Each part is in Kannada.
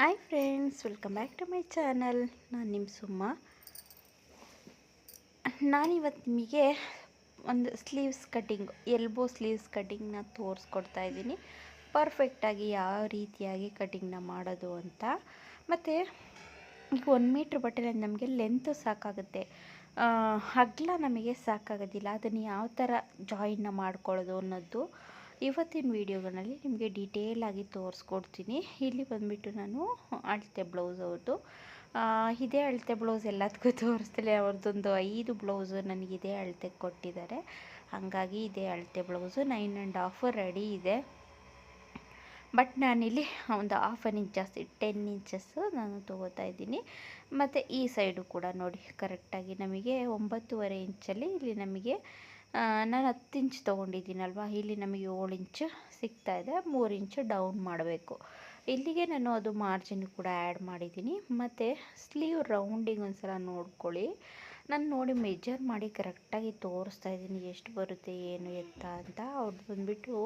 Hi friends, welcome back to my channel. ನಾನು ನಿಮ್ಮ ಸುಮ್ಮ ನಾನಿವತ್ತು ನಿಮಗೆ ಒಂದು ಸ್ಲೀವ್ಸ್ ಕಟ್ಟಿಂಗ್ ಎಲ್ಬೋ ಸ್ಲೀವ್ಸ್ ಕಟ್ಟಿಂಗ್ನ ತೋರಿಸ್ಕೊಡ್ತಾ ಇದ್ದೀನಿ. ಪರ್ಫೆಕ್ಟಾಗಿ ಯಾವ ರೀತಿಯಾಗಿ ಕಟ್ಟಿಂಗ್ನ ಮಾಡೋದು ಅಂತ. ಮತ್ತು ಈಗ ಒಂದು ಮೀಟ್ರ್ ಬಟ್ಟೆಲಿ ನಮಗೆ ಲೆಂತು ಸಾಕಾಗುತ್ತೆ. ಅಗಲ ನಮಗೆ ಸಾಕಾಗೋದಿಲ್ಲ. ಅದನ್ನು ಯಾವ ಥರ ಜಾಯಿನ್ನ ಮಾಡ್ಕೊಳ್ಳೋದು ಅನ್ನೋದು. ಇವತ್ತಿನ ವೀಡಿಯೋಗಳಲ್ಲಿ ನಿಮಗೆ ಡೀಟೇಲಾಗಿ ತೋರಿಸ್ಕೊಡ್ತೀನಿ. ಇಲ್ಲಿ ಬಂದುಬಿಟ್ಟು ನಾನು ಅಳತೆ ಬ್ಲೌಸ್ ಅವ್ರದ್ದು ಇದೇ ಅಳತೆ ಬ್ಲೌಸ್ ಎಲ್ಲದಕ್ಕೂ ತೋರಿಸ್ತಿಲ್ಲ. ಅವ್ರದ್ದೊಂದು ಐದು ಬ್ಲೌಸು ನನಗೆ ಇದೇ ಅಳತೆ ಕೊಟ್ಟಿದ್ದಾರೆ. ಹಾಗಾಗಿ ಇದೇ ಅಳತೆ blouse nine and half ready ಇದೆ. ಬಟ್ ನಾನಿಲ್ಲಿ ಒಂದು half an inches ten inches ನಾನು ತೊಗೋತಾ ಇದ್ದೀನಿ. ಮತ್ತು ಈ ಸೈಡು ಕೂಡ ನೋಡಿ ಕರೆಕ್ಟಾಗಿ ನಮಗೆ ಒಂಬತ್ತುವರೆ ಇಂಚಲ್ಲಿ ಇಲ್ಲಿ ನಮಗೆ ನಾನು ಹತ್ತು ಇಂಚ್ ತೊಗೊಂಡಿದ್ದೀನಲ್ವ? ಇಲ್ಲಿ ನಮಗೆ ಏಳು ಇಂಚು ಇದೆ. ಮೂರು ಇಂಚು ಡೌನ್ ಮಾಡಬೇಕು. ಇಲ್ಲಿಗೆ ನಾನು ಅದು ಮಾರ್ಜಿನ್ ಕೂಡ ಆ್ಯಡ್ ಮಾಡಿದ್ದೀನಿ. ಮತ್ತು ಸ್ಲೀವ್ ರೌಂಡಿಂಗ್ ಒಂದು ಸಲ ನೋಡ್ಕೊಳ್ಳಿ. ನಾನು ನೋಡಿ ಮೆಜರ್ ಮಾಡಿ ಕರೆಕ್ಟಾಗಿ ತೋರಿಸ್ತಾ ಇದ್ದೀನಿ ಎಷ್ಟು ಬರುತ್ತೆ, ಏನು ಎತ್ತ ಅಂತ. ಅವ್ರದ್ದು ಬಂದುಬಿಟ್ಟು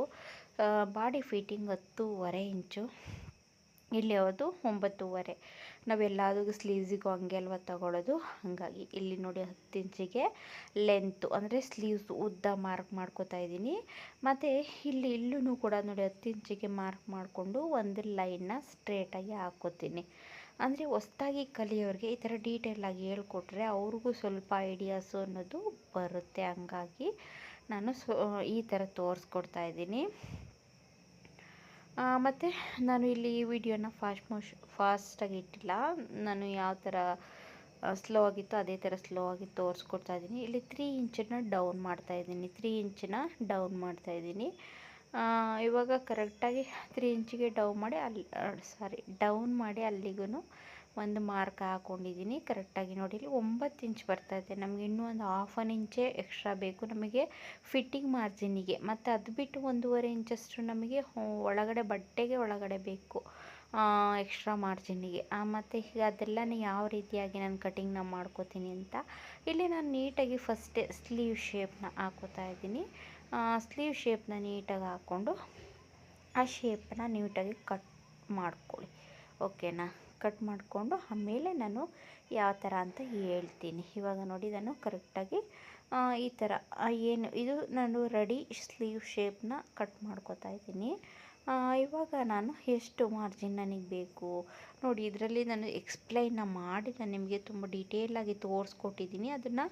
ಬಾಡಿ ಫಿಟ್ಟಿಂಗ್ ಹತ್ತೂವರೆ ಇಂಚು. ಇಲ್ಲಿ ಯಾವುದು? ಒಂಬತ್ತೂವರೆ. ನಾವೆಲ್ಲದಕ್ಕೂ ಸ್ಲೀವ್ಸಿಗೂ ಹಂಗೆ ಅಲ್ವ ತಗೊಳ್ಳೋದು ಹಾಗಾಗಿ ಇಲ್ಲಿ ನೋಡಿ ಹತ್ತು ಇಂಚಿಗೆ ಲೆಂತು ಅಂದರೆ ಸ್ಲೀವ್ಸ್ ಉದ್ದ ಮಾರ್ಕ್ ಮಾಡ್ಕೋತಾ ಇದ್ದೀನಿ. ಮತ್ತು ಇಲ್ಲಿ ಇಲ್ಲೂ ಕೂಡ ನೋಡಿ ಹತ್ತು ಇಂಚಿಗೆ ಮಾರ್ಕ್ ಮಾಡಿಕೊಂಡು ಒಂದು ಲೈನ್ನ ಸ್ಟ್ರೇಟಾಗಿ ಹಾಕೋತೀನಿ. ಅಂದರೆ ಹೊಸ್ದಾಗಿ ಕಲಿಯೋರಿಗೆ ಈ ಥರ ಡೀಟೇಲಾಗಿ ಹೇಳ್ಕೊಟ್ರೆ ಅವ್ರಿಗೂ ಸ್ವಲ್ಪ ಐಡಿಯಾಸು ಅನ್ನೋದು ಬರುತ್ತೆ. ಹಂಗಾಗಿ ನಾನು ಸೊ ಈ ಥರ ತೋರಿಸ್ಕೊಡ್ತಾ ಇದ್ದೀನಿ. ಮತ್ತು ನಾನು ಇಲ್ಲಿ ವಿಡಿಯೋನ ಫಾಸ್ಟ್ ಮೋಶ್ ಫಾಸ್ಟಾಗಿ ಇಟ್ಟಿಲ್ಲ. ನಾನು ಯಾವ ಥರ ಸ್ಲೋ ಆಗಿತ್ತು ಅದೇ ಥರ ಸ್ಲೋ ಆಗಿ ತೋರಿಸ್ಕೊಡ್ತಾ ಇದ್ದೀನಿ. ಇಲ್ಲಿ ತ್ರೀ ಇಂಚನ್ನ ಡೌನ್ ಮಾಡ್ತಾ ಇದ್ದೀನಿ. ತ್ರೀ ಇಂಚನ್ನ ಡೌನ್ ಮಾಡ್ತಾ ಇದ್ದೀನಿ. ಇವಾಗ ಕರೆಕ್ಟಾಗಿ ತ್ರೀ ಇಂಚಿಗೆ ಡೌನ್ ಮಾಡಿ ಅಲ್ಲಿ ಸಾರಿ ಡೌನ್ ಮಾಡಿ ಅಲ್ಲಿಗೂ ಒಂದು ಮಾರ್ಕ್ ಹಾಕೊಂಡಿದ್ದೀನಿ. ಕರೆಕ್ಟಾಗಿ ನೋಡಿ, ಇಲ್ಲಿ ಒಂಬತ್ತು ಇಂಚ್ ಇದೆ. ನಮಗೆ ಇನ್ನೂ ಒಂದು ಹಾಫ್ ಆನ್ ಇಂಚೇ ಎಕ್ಸ್ಟ್ರಾ ಬೇಕು. ನಮಗೆ ಫಿಟ್ಟಿಂಗ್ ಮಾರ್ಜಿನಿಗೆ ಮತ್ತು ಅದು ಬಿಟ್ಟು ಒಂದೂವರೆ ಇಂಚಷ್ಟು ನಮಗೆ ಒಳಗಡೆ ಬಟ್ಟೆಗೆ ಒಳಗಡೆ ಬೇಕು ಎಕ್ಸ್ಟ್ರಾ ಮಾರ್ಜಿನಿಗೆ ಮತ್ತು ಈಗ ಅದೆಲ್ಲನೇ ಯಾವ ರೀತಿಯಾಗಿ ನಾನು ಕಟಿಂಗ್ನ ಮಾಡ್ಕೋತೀನಿ ಅಂತ. ಇಲ್ಲಿ ನಾನು ನೀಟಾಗಿ ಫಸ್ಟೇ ಸ್ಲೀವ್ ಶೇಪ್ನ ಹಾಕೋತಾ ಇದ್ದೀನಿ. ಸ್ಲೀವ್ ಶೇಪ್ನ ನೀಟಾಗಿ ಹಾಕ್ಕೊಂಡು ಆ ಶೇಪನ್ನ ನೀಟಾಗಿ ಕಟ್ ಮಾಡ್ಕೊಳ್ಳಿ. ಓಕೆನಾ ಕಟ್ ಮಾಡಿಕೊಂಡು ಆಮೇಲೆ ನಾನು ಯಾವ ಥರ ಅಂತ ಹೇಳ್ತೀನಿ. ಇವಾಗ ನೋಡಿ ನಾನು ಕರೆಕ್ಟಾಗಿ ಈ ಥರ ಏನು, ಇದು ನಾನು ರೆಡಿ ಸ್ಲೀವ್ ಶೇಪ್ನ ಕಟ್ ಮಾಡ್ಕೋತಾ ಇದ್ದೀನಿ. ಇವಾಗ ನಾನು ಎಷ್ಟು ಮಾರ್ಜಿನ್ ನನಗೆ ಬೇಕು? ನೋಡಿ, ಇದರಲ್ಲಿ ನಾನು ಎಕ್ಸ್ಪ್ಲೈನ್ನ ಮಾಡಿ ನಾನು ನಿಮಗೆ ತುಂಬ ಡೀಟೇಲಾಗಿ ತೋರಿಸ್ಕೊಟ್ಟಿದ್ದೀನಿ. ಅದನ್ನು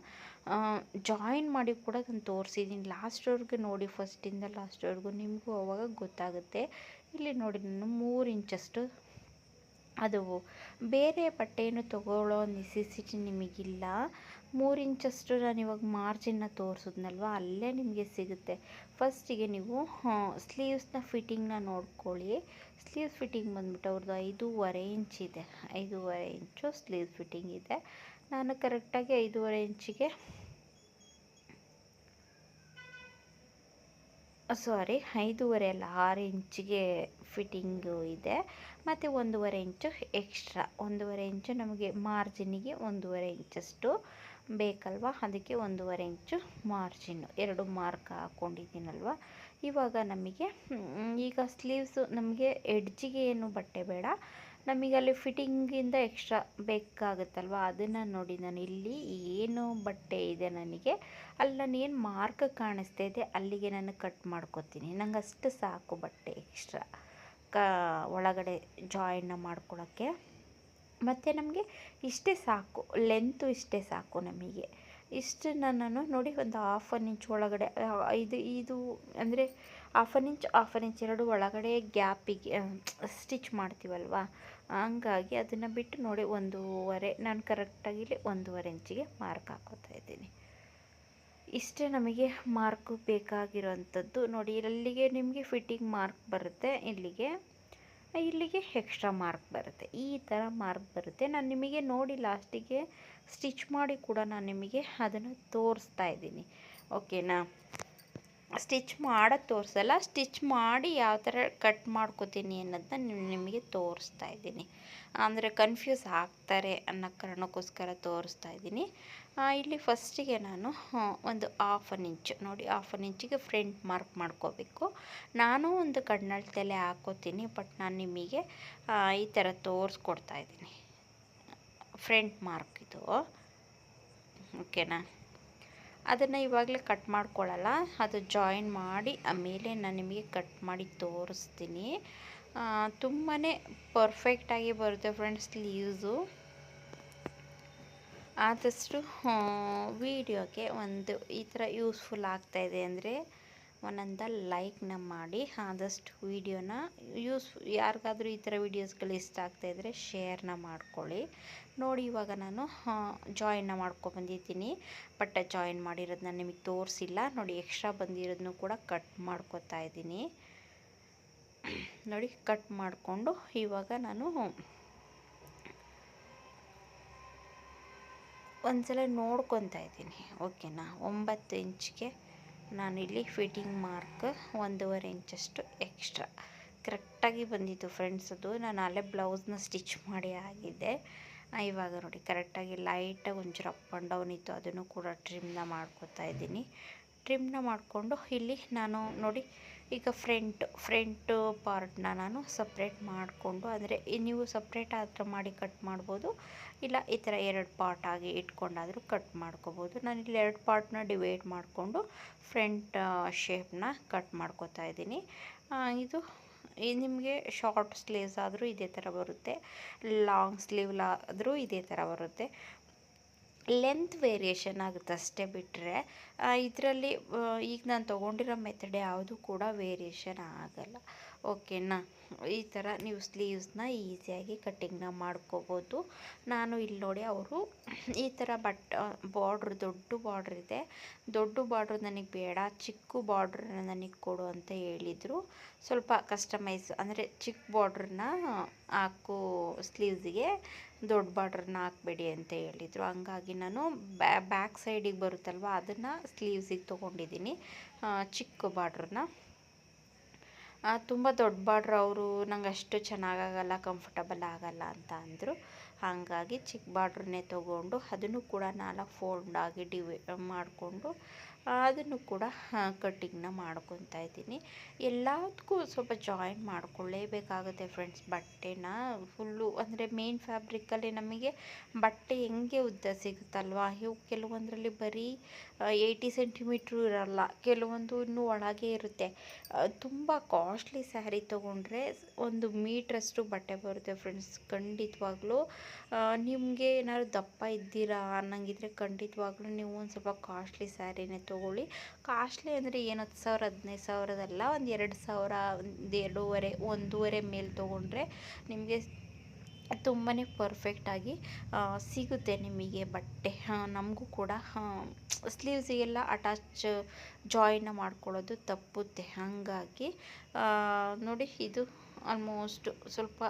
ಜಾಯಿನ್ ಮಾಡಿ ಕೂಡ ನಾನು ತೋರಿಸಿದ್ದೀನಿ. ಲಾಸ್ಟ್ವರೆಗೂ ನೋಡಿ, ಫಸ್ಟಿಂದ ಲಾಸ್ಟ್ವರೆಗೂ ನಿಮಗೂ ಅವಾಗ ಗೊತ್ತಾಗುತ್ತೆ. ಇಲ್ಲಿ ನೋಡಿ, ನಾನು ಮೂರು ಇಂಚಷ್ಟು ಅದು ಬೇರೆ ಬಟ್ಟೆಯನ್ನು ತಗೊಳ್ಳೋ ನೆಸೆಸಿಟಿ ನಿಮಗಿಲ್ಲ. ಮೂರು ಇಂಚಷ್ಟು ನಾನು ಇವಾಗ ಮಾರ್ಜಿನ್ನ ತೋರಿಸಿದ್ನಲ್ವ? ಅಲ್ಲೇ ನಿಮಗೆ ಸಿಗುತ್ತೆ. ಫಸ್ಟಿಗೆ ನೀವು ಸ್ಲೀವ್ಸ್ನ ಫಿಟ್ಟಿಂಗ್ನ ನೋಡ್ಕೊಳ್ಳಿ. ಸ್ಲೀವ್ಸ್ ಫಿಟ್ಟಿಂಗ್ ಬಂದ್ಬಿಟ್ಟು ಅವ್ರದ್ದು ಐದೂವರೆ ಇಂಚ್ ಇದೆ. ಐದೂವರೆ ಇಂಚು ಸ್ಲೀವ್ಸ್ ಫಿಟ್ಟಿಂಗ್ ಇದೆ. ನಾನು ಕರೆಕ್ಟಾಗಿ ಐದೂವರೆ ಇಂಚಿಗೆ ಸಾರಿ ಐದೂವರೆ ಅಲ್ಲ, ಆರು ಇಂಚಿಗೆ ಫಿಟ್ಟಿಂಗು ಇದೆ. ಮತ್ತು ಒಂದೂವರೆ ಇಂಚು ಎಕ್ಸ್ಟ್ರಾ ಒಂದೂವರೆ ಇಂಚು ನಮಗೆ ಮಾರ್ಜಿನಿಗೆ ಒಂದೂವರೆ ಇಂಚಷ್ಟು ಬೇಕಲ್ವ? ಅದಕ್ಕೆ ಒಂದೂವರೆ ಇಂಚು ಮಾರ್ಜಿನ್ನು ಎರಡು ಮಾರ್ಕ್ ಹಾಕ್ಕೊಂಡಿದ್ದೀನಲ್ವ ಇವಾಗ ನಮಗೆ ಈಗ ಸ್ಲೀವ್ಸು ನಮಗೆ ಎಡ್ಜಿಗೆ ಏನು ಬಟ್ಟೆ ಬೇಡ. ನಮಗೆ ಅಲ್ಲಿ ಫಿಟ್ಟಿಂಗಿಂದ ಎಕ್ಸ್ಟ್ರಾ ಬೇಕಾಗುತ್ತಲ್ವ? ಅದನ್ನು ನೋಡಿ ನಾನು ಇಲ್ಲಿ ಏನು ಬಟ್ಟೆ ಇದೆ ನನಗೆ. ಅಲ್ಲಿ ನಾನು ಏನು ಮಾರ್ಕ್ ಕಾಣಿಸ್ತಾ ಇದೆ, ಅಲ್ಲಿಗೆ ನಾನು ಕಟ್ ಮಾಡ್ಕೊತೀನಿ. ನಂಗೆ ಅಷ್ಟು ಸಾಕು ಬಟ್ಟೆ ಎಕ್ಸ್ಟ್ರಾ ಕ, ಒಳಗಡೆ ಜಾಯಿನ್ನ ಮಾಡ್ಕೊಳ್ಳೋಕ್ಕೆ ಮತ್ತು ನಮಗೆ ಇಷ್ಟೇ ಸಾಕು ಲೆಂತು ಇಷ್ಟೇ ಸಾಕು ನಮಗೆ. ಇಷ್ಟನ್ನು ನಾನು ನೋಡಿ ಒಂದು ಹಾಫ್ ಅನ್ ಇಂಚ್ ಒಳಗಡೆ ಇದು ಇದು ಅಂದರೆ half an inch half an inch ಎರಡು ಒಳಗಡೆ ಗ್ಯಾಪಿಗೆ ಸ್ಟಿಚ್ ಮಾಡ್ತೀವಲ್ವ? ಹಂಗಾಗಿ ಅದನ್ನು ಬಿಟ್ಟು ನೋಡಿ ಒಂದೂವರೆ, ನಾನು ಕರೆಕ್ಟಾಗಿ ಇಲ್ಲಿ ಒಂದೂವರೆ ಇಂಚಿಗೆ ಮಾರ್ಕ್ ಹಾಕೋತಾ ಇದ್ದೀನಿ. ಇಷ್ಟೇ ನಮಗೆ ಮಾರ್ಕು ಬೇಕಾಗಿರೋವಂಥದ್ದು. ನೋಡಿ, ಇಲ್ಲಿಗೆ ನಿಮಗೆ ಫಿಟ್ಟಿಂಗ್ ಮಾರ್ಕ್ ಬರುತ್ತೆ, ಇಲ್ಲಿಗೆ ಇಲ್ಲಿಗೆ ಎಕ್ಸ್ಟ್ರಾ ಮಾರ್ಕ್ ಬರುತ್ತೆ. ಈ ಥರ ಮಾರ್ಕ್ ಬರುತ್ತೆ. ನಾನು ನಿಮಗೆ ನೋಡಿ ಲಾಸ್ಟಿಗೆ ಸ್ಟಿಚ್ ಮಾಡಿ ಕೂಡ ನಾನು ನಿಮಗೆ ಅದನ್ನು ತೋರಿಸ್ತಾ ಇದ್ದೀನಿ. ಓಕೆನಾ ಸ್ಟಿಚ್ ಮಾಡೋದು ತೋರಿಸಲ್ಲ ಸ್ಟಿಚ್ ಮಾಡಿ ಯಾವ ಥರ ಕಟ್ ಮಾಡ್ಕೋತೀನಿ ಅನ್ನೋದನ್ನ ನಿಮಗೆ ತೋರಿಸ್ತಾ ಇದ್ದೀನಿ. ಅಂದರೆ ಕನ್ಫ್ಯೂಸ್ ಆಗ್ತಾರೆ ಅನ್ನೋ ಕಾರಣಕ್ಕೋಸ್ಕರ ತೋರಿಸ್ತಾ ಇದ್ದೀನಿ. ಇಲ್ಲಿ ಫಸ್ಟಿಗೆ ನಾನು ಒಂದು ಹಾಫ್ ಅನ್ ಇಂಚ್ ನೋಡಿ ಹಾಫ್ ಅನ್ ಇಂಚಿಗೆ ಫ್ರಂಟ್ ಮಾರ್ಕ್ ಮಾಡ್ಕೋಬೇಕು. ನಾನು ಒಂದು ಕಣ್ಣಳ್ತೆಲೆ ಹಾಕೋತೀನಿ ಬಟ್ ನಾನು ನಿಮಗೆ ಈ ಥರ ತೋರಿಸ್ಕೊಡ್ತಾ ಇದ್ದೀನಿ. ಫ್ರಂಟ್ ಮಾರ್ಕ್ ಇದು. ಓಕೆನಾ ಅದನ್ನು ಇವಾಗಲೇ ಕಟ್ ಮಾಡ್ಕೊಳ್ಳಲ್ಲ ಅದು ಜಾಯಿನ್ ಮಾಡಿ ಆಮೇಲೆ ನಾನು ನಿಮಗೆ ಕಟ್ ಮಾಡಿ ತೋರಿಸ್ತೀನಿ. ತುಂಬಾ ಪರ್ಫೆಕ್ಟಾಗಿ ಬರುತ್ತೆ ಫ್ರೆಂಡ್ಸ್ ಸ್ಲೀವ್ಸು ಆದಷ್ಟು ವಿಡಿಯೋಗೆ ಒಂದು ಈ ಥರ ಯೂಸ್ಫುಲ್ ಆಗ್ತಾಯಿದೆ ಅಂದರೆ ಒಂದೊಂದ ಲೈಕ್ನ ಮಾಡಿ, ಆದಷ್ಟು ವಿಡಿಯೋನ ಯೂಸ್ ಯಾರಿಗಾದರೂ ಈ ಥರ ವೀಡಿಯೋಸ್ಗಳು ಇಷ್ಟ ಆಗ್ತಾಯಿದ್ರೆ ಶೇರ್ನ ಮಾಡ್ಕೊಳ್ಳಿ. ನೋಡಿ ಇವಾಗ ನಾನು ಜಾಯಿನ್ನ ಮಾಡ್ಕೊಬಂದಿದ್ದೀನಿ ಬಟ್ ಜಾಯಿನ್ ಮಾಡಿರೋದನ್ನ ನಿಮಗೆ ತೋರಿಸಿಲ್ಲ. ನೋಡಿ ಎಕ್ಸ್ಟ್ರಾ ಬಂದಿರೋದನ್ನು ಕೂಡ ಕಟ್ ಮಾಡ್ಕೊತಾ ಇದ್ದೀನಿ. ನೋಡಿ ಕಟ್ ಮಾಡಿಕೊಂಡು ಇವಾಗ ನಾನು ಒಂದ್ಸಲ ನೋಡ್ಕೊತಾ ಇದ್ದೀನಿ ಓಕೆನಾ? ಒಂಬತ್ತು ಇಂಚ್ಗೆ ನಾನಿಲ್ಲಿ ಫಿಟ್ಟಿಂಗ್ ಮಾರ್ಕ್ ಒಂದೂವರೆ ಇಂಚಷ್ಟು ಎಕ್ಸ್ಟ್ರಾ ಕರೆಕ್ಟಾಗಿ ಬಂದಿತ್ತು ಫ್ರೆಂಡ್ಸ್ ಅದು. ನಾನು ಅಲ್ಲೇ ಬ್ಲೌಸ್ನ ಸ್ಟಿಚ್ ಮಾಡಿ ಆಗಿದ್ದೆ ಆ, ಇವಾಗ ನೋಡಿ ಕರೆಕ್ಟಾಗಿ ಲೈಟಾಗಿ ಒಂಚೂರು ಅಪ್ ಆ್ಯಂಡ್ ಡೌನ್ ಇತ್ತು. ಅದನ್ನು ಕೂಡ ಟ್ರಿಮ್ನ ಮಾಡ್ಕೊತಾ ಇದ್ದೀನಿ. ಟ್ರಿಮ್ನ ಮಾಡಿಕೊಂಡು ಇಲ್ಲಿ ನಾನು ನೋಡಿ ಈಗ ಫ್ರಂಟ್ ಫ್ರಂಟ್ ಪಾರ್ಟ್ನ ನಾನು ಸಪ್ರೇಟ್ ಮಾಡಿಕೊಂಡು, ಅಂದರೆ ನೀವು ಸಪ್ರೇಟ್ ಆ ಥರ ಮಾಡಿ ಕಟ್ ಮಾಡ್ಬೋದು, ಇಲ್ಲ ಈ ಥರ ಎರಡು ಪಾರ್ಟ್ ಆಗಿ ಇಟ್ಕೊಂಡಾದರೂ ಕಟ್ ಮಾಡ್ಕೋಬೋದು. ನಾನು ಇಲ್ಲಿ ಎರಡು ಪಾರ್ಟ್ನ ಡಿವೈಡ್ ಮಾಡಿಕೊಂಡು ಫ್ರಂಟ್ ಶೇಪ್ನ ಕಟ್ ಮಾಡ್ಕೋತಾ ಇದ್ದೀನಿ. ಇದು ನಿಮಗೆ ಶಾರ್ಟ್ ಸ್ಲೀವ್ಸ್ ಆದರೂ ಇದೇ ಥರ ಬರುತ್ತೆ, ಲಾಂಗ್ ಸ್ಲೀವ್ಲಾದರೂ ಇದೇ ಥರ ಬರುತ್ತೆ. ಲೆಂತ್ ವೇರಿಯೇಷನ್ ಆಗುತ್ತೆ ಅಷ್ಟೇ ಬಿಟ್ಟರೆ ಇದರಲ್ಲಿ ಈಗ ನಾನು ತೊಗೊಂಡಿರೋ ಮೆಥಡ್ ಯಾವುದು ಕೂಡ ವೇರಿಯೇಷನ್ ಆಗಲ್ಲ. ಓಕೆನಾ ಈ ಥರ ನೀವು ಸ್ಲೀವ್ಸ್ನ ಈಸಿಯಾಗಿ ಕಟ್ಟಿಂಗ್ನ ಮಾಡ್ಕೋಬೋದು. ನಾನು ಇಲ್ಲಿ ನೋಡಿ ಅವರು ಈ ಥರ ಬಟ್ ಬಾರ್ಡ್ರ್ ದೊಡ್ಡ ಬಾರ್ಡ್ರ್ ಇದೆ. ದೊಡ್ಡ ಬಾರ್ಡ್ರ್ ನನಗೆ ಬೇಡ, ಚಿಕ್ಕ ಬಾರ್ಡ್ರನ್ನ ನನಗೆ ಕೊಡು ಅಂತ ಹೇಳಿದರು. ಸ್ವಲ್ಪ ಕಸ್ಟಮೈಸ್ ಅಂದರೆ ಚಿಕ್ಕ ಬಾರ್ಡ್ರನ್ನ ಹಾಕು ಸ್ಲೀವ್ಸಿಗೆ ದೊಡ್ಡ ಬಾರ್ಡ್ರನ್ನ ಹಾಕಬೇಡಿ ಅಂತ ಹೇಳಿದರು. ಹಂಗಾಗಿ ನಾನು ಬ್ಯಾಕ್ ಸೈಡಿಗೆ ಬರುತ್ತಲ್ವ, ಅದನ್ನು ಸ್ಲೀವ್ಸಿಗೆ ತೊಗೊಂಡಿದ್ದೀನಿ. ಚಿಕ್ಕ ಬಾರ್ಡ್ರನ್ನ ತುಂಬ ದೊಡ್ಡ ಬಾರ್ಡ್ರ್ ಅವರು ನಂಗೆ ಅಷ್ಟು ಚೆನ್ನಾಗಾಗಲ್ಲ ಕಂಫರ್ಟಬಲ್ ಆಗಲ್ಲ ಅಂತ ಅಂದರು. ಹಾಗಾಗಿ ಚಿಕ್ಕ ಬಾರ್ಡ್ರನ್ನೇ ತೊಗೊಂಡು ಅದನ್ನು ಕೂಡ ನಾಲ್ಕು ಫೋಲ್ಡ್ ಆಗಿ ಡಿವೈ ಮಾಡಿಕೊಂಡು ಅದನ್ನು ಕೂಡ ಕಟ್ಟಿಂಗ್ನ ಮಾಡ್ಕೊತಾ ಇದ್ದೀನಿ. ಎಲ್ಲದಕ್ಕೂ ಸ್ವಲ್ಪ ಜಾಯಿನ್ ಮಾಡ್ಕೊಳ್ಳೇಬೇಕಾಗುತ್ತೆ ಫ್ರೆಂಡ್ಸ್ ಬಟ್ಟೆನ ಫುಲ್ಲು ಅಂದರೆ ಮೇನ್ ಫ್ಯಾಬ್ರಿಕ್ಕಲ್ಲಿ ನಮಗೆ ಬಟ್ಟೆ ಹೆಂಗೆ ಉದ್ದ ಸಿಗುತ್ತಲ್ವಾ? ಇವು ಕೆಲವೊಂದರಲ್ಲಿ ಬರೀ ಏಯ್ಟಿ ಸೆಂಟಿಮೀಟ್ರು ಇರಲ್ಲ. ಕೆಲವೊಂದು ಇನ್ನೂ ಒಳಗೆ ಇರುತ್ತೆ. ತುಂಬ ಕಾಸ್ಟ್ಲಿ ಸ್ಯಾರಿ ತೊಗೊಂಡ್ರೆ ಒಂದು ಮೀಟ್ರಷ್ಟು ಬಟ್ಟೆ ಬರುತ್ತೆ ಫ್ರೆಂಡ್ಸ್ ಖಂಡಿತವಾಗ್ಲೂ ನಿಮಗೆ ಏನಾದ್ರು ದಪ್ಪ ಇದ್ದೀರಾ ಅನ್ನಂಗಿದ್ರೆ ಖಂಡಿತವಾಗ್ಲೂ ನೀವು ಒಂದು ಸ್ವಲ್ಪ ಕಾಸ್ಟ್ಲಿ ಸ್ಯಾರಿನೇ ತೊಗೊಳ್ಳಿ. ಕಾಸ್ಟ್ಲಿ ಅಂದರೆ ಏನು, ಹತ್ತು ಸಾವಿರ, ಹದಿನೈದು ಸಾವಿರದಲ್ಲ, ಒಂದು ಎರಡು ಸಾವಿರ, ಒಂದು ಎರಡೂವರೆ, ಒಂದೂವರೆ ಮೇಲೆ ತೊಗೊಂಡ್ರೆ ನಿಮಗೆ ತುಂಬಾ ಪರ್ಫೆಕ್ಟಾಗಿ ಸಿಗುತ್ತೆ ನಿಮಗೆ ಬಟ್ಟೆ. ನಮಗೂ ಕೂಡ ಸ್ಲೀವ್ಸಿಗೆಲ್ಲ ಅಟ್ಯಾಚ್ ಜಾಯಿನ್ ಮಾಡ್ಕೊಳ್ಳೋದು ತಪ್ಪುತ್ತೆ. ಹಾಗಾಗಿ ನೋಡಿ ಇದು ಆಲ್ಮೋಸ್ಟ್ ಸ್ವಲ್ಪ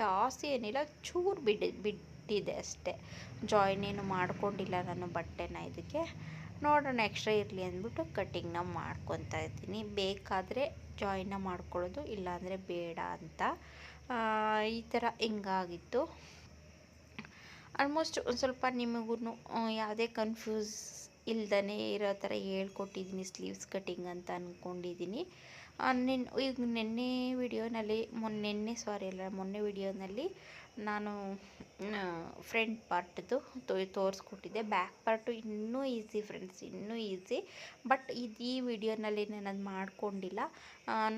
ಜಾಸ್ತಿ ಏನಿಲ್ಲ, ಚೂರು ಬಿಡಿ, ಬಿಟ್ಟಿದೆ ಅಷ್ಟೇ. ಜಾಯಿನ್ ಏನು ಮಾಡ್ಕೊಂಡಿಲ್ಲ ನಾನು ಬಟ್ಟೆನ ಇದಕ್ಕೆ. ನೋಡೋಣ ಎಕ್ಸ್ಟ್ರಾ ಇರಲಿ ಅಂದ್ಬಿಟ್ಟು ಕಟ್ಟಿಂಗ್ನ ಮಾಡ್ಕೊತಾ ಇದ್ದೀನಿ. ಬೇಕಾದರೆ ಜಾಯಿನ್ನ ಮಾಡ್ಕೊಳ್ಳೋದು, ಇಲ್ಲಾಂದರೆ ಬೇಡ ಅಂತ. ಈ ಥರ ಹಿಂಗಾಗಿತ್ತು. ಆಲ್ಮೋಸ್ಟ್ ಒಂದು ಸ್ವಲ್ಪ ನಿಮಗೂ ಯಾವುದೇ ಕನ್ಫ್ಯೂಸ್ ಇಲ್ದೇ ಇರೋ ಥರ ಹೇಳ್ಕೊಟ್ಟಿದ್ದೀನಿ ಸ್ಲೀವ್ಸ್ ಕಟ್ಟಿಂಗ್ ಅಂತ ಅಂದ್ಕೊಂಡಿದ್ದೀನಿ ನಿನ್ನ ಈಗ ನಿನ್ನೆ ವಿಡಿಯೋನಲ್ಲಿ ಮೊನ್ನೆ ಸಾರಿ ಅಲ್ಲ, ಮೊನ್ನೆ ವಿಡಿಯೋನಲ್ಲಿ ನಾನು ಫ್ರಂಟ್ ಪಾರ್ಟ್ದು ತೋರಿಸ್ಕೊಟ್ಟಿದ್ದೆ. ಬ್ಯಾಕ್ ಪಾರ್ಟು ಇನ್ನೂ ಈಸಿ ಫ್ರೆಂಡ್ಸ್ ಇನ್ನೂ ಈಸಿ ಬಟ್ ಇದು ಈ ವಿಡಿಯೋನಲ್ಲಿ ನಾನು ಅದು ಮಾಡ್ಕೊಂಡಿಲ್ಲ.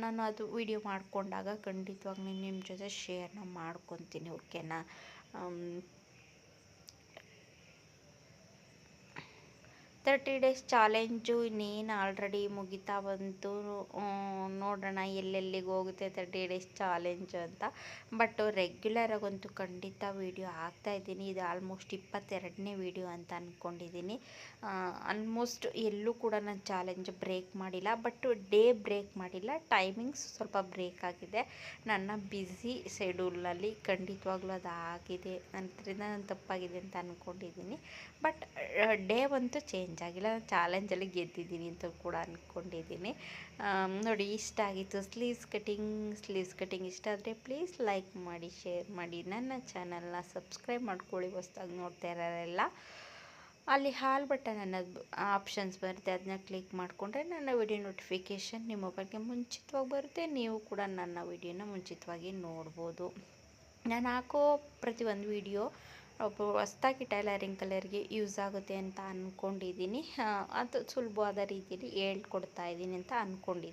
ನಾನು ಅದು ವಿಡಿಯೋ ಮಾಡಿಕೊಂಡಾಗ ಖಂಡಿತವಾಗ್ಲೂ ನಿಮ್ಮ ಜೊತೆ ಶೇರ್ನ ಮಾಡ್ಕೊತೀನಿ ಓಕೆನಾ ತರ್ಟಿ ಡೇಸ್ ಚಾಲೆಂಜು ಇನ್ನೇನು ಆಲ್ರೆಡಿ ಮುಗಿತಾ ಬಂತು. ನೋಡೋಣ ಎಲ್ಲೆಲ್ಲಿಗೆ ಹೋಗುತ್ತೆ ತರ್ಟಿ ಡೇಸ್ ಚಾಲೆಂಜ್ ಅಂತ. ಬಟ್ ರೆಗ್ಯುಲರಾಗಂತೂ ಖಂಡಿತ ವೀಡಿಯೋ ಹಾಕ್ತಾಯಿದ್ದೀನಿ ಇದು ಆಲ್ಮೋಸ್ಟ್ ಇಪ್ಪತ್ತೆರಡನೇ ವೀಡಿಯೋ ಅಂತ ಅಂದ್ಕೊಂಡಿದ್ದೀನಿ ಆಲ್ಮೋಸ್ಟ್ ಎಲ್ಲೂ ಕೂಡ ನಾನು ಚಾಲೆಂಜ್ ಬ್ರೇಕ್ ಮಾಡಿಲ್ಲ. ಬಟ್ ಡೇ ಬ್ರೇಕ್ ಮಾಡಿಲ್ಲ. ಟೈಮಿಂಗ್ಸ್ ಸ್ವಲ್ಪ ಬ್ರೇಕ್ ಆಗಿದೆ. ನನ್ನ ಬ್ಯುಸಿ ಶೆಡ್ಯೂಲ್ನಲ್ಲಿ ಖಂಡಿತವಾಗ್ಲೂ ಅದು ಆಗಿದೆ. ಅಂತ ನಾನು ತಪ್ಪಾಗಿದೆ ಅಂತ ಅಂದ್ಕೊಂಡಿದ್ದೀನಿ ಬಟ್ ಡೇ ಅಂತೂ ಚೇಂಜ್ ಆಗಿಲ್ಲ ಚಾಲೆಂಜಲ್ಲಿ ಗೆದ್ದಿದ್ದೀನಿ ಅಂತ ಕೂಡ ಅಂದ್ಕೊಂಡಿದ್ದೀನಿ ನೋಡಿ, ಇಷ್ಟ ಆಗಿತ್ತು ಸ್ಲೀವ್ಸ್ ಕಟಿಂಗ್ ಸ್ಲೀವ್ಸ್ ಕಟಿಂಗ್ ಇಷ್ಟ ಆದರೆ ಪ್ಲೀಸ್ ಲೈಕ್ ಮಾಡಿ ಶೇರ್ ಮಾಡಿ. ನನ್ನ ಚಾನಲ್ನ ಸಬ್ಸ್ಕ್ರೈಬ್ ಮಾಡ್ಕೊಳ್ಳಿ, ಹೊಸ್ದಾಗಿ ನೋಡ್ತಾ ಇರೋರೆಲ್ಲ. ಅಲ್ಲಿ ಹಾಲ್ ಬಟನ್ ಅನ್ನೋದು ಆಪ್ಷನ್ಸ್ ಬರುತ್ತೆ ಅದನ್ನ ಕ್ಲಿಕ್ ಮಾಡಿಕೊಂಡ್ರೆ ನನ್ನ ವಿಡಿಯೋ ನೋಟಿಫಿಕೇಷನ್ ನಿಮ್ಮ ಮೊಬೈಲ್ಗೆ ಮುಂಚಿತವಾಗಿ ಬರುತ್ತೆ. ನೀವು ಕೂಡ ನನ್ನ ವಿಡಿಯೋನ ಮುಂಚಿತವಾಗಿ ನೋಡ್ಬೋದು. ನಾನು ಹಾಕೋ ಪ್ರತಿಯೊಂದು ವಿಡಿಯೋ ಒಬ್ಬ ಹೊಸದಾಗಿ ಟೈಲರಿಂಗ್ ಕಲರ್ಗೆ ಯೂಸ್ ಆಗುತ್ತೆ ಅಂತ ಅಂದ್ಕೊಂಡಿದ್ದೀನಿ ಅದು ಸುಲಭವಾದ ರೀತಿಯಲ್ಲಿ ಹೇಳ್ಕೊಡ್ತಾ ಇದ್ದೀನಿ ಅಂತ ಅಂದ್ಕೊಂಡಿದ್ದೀನಿ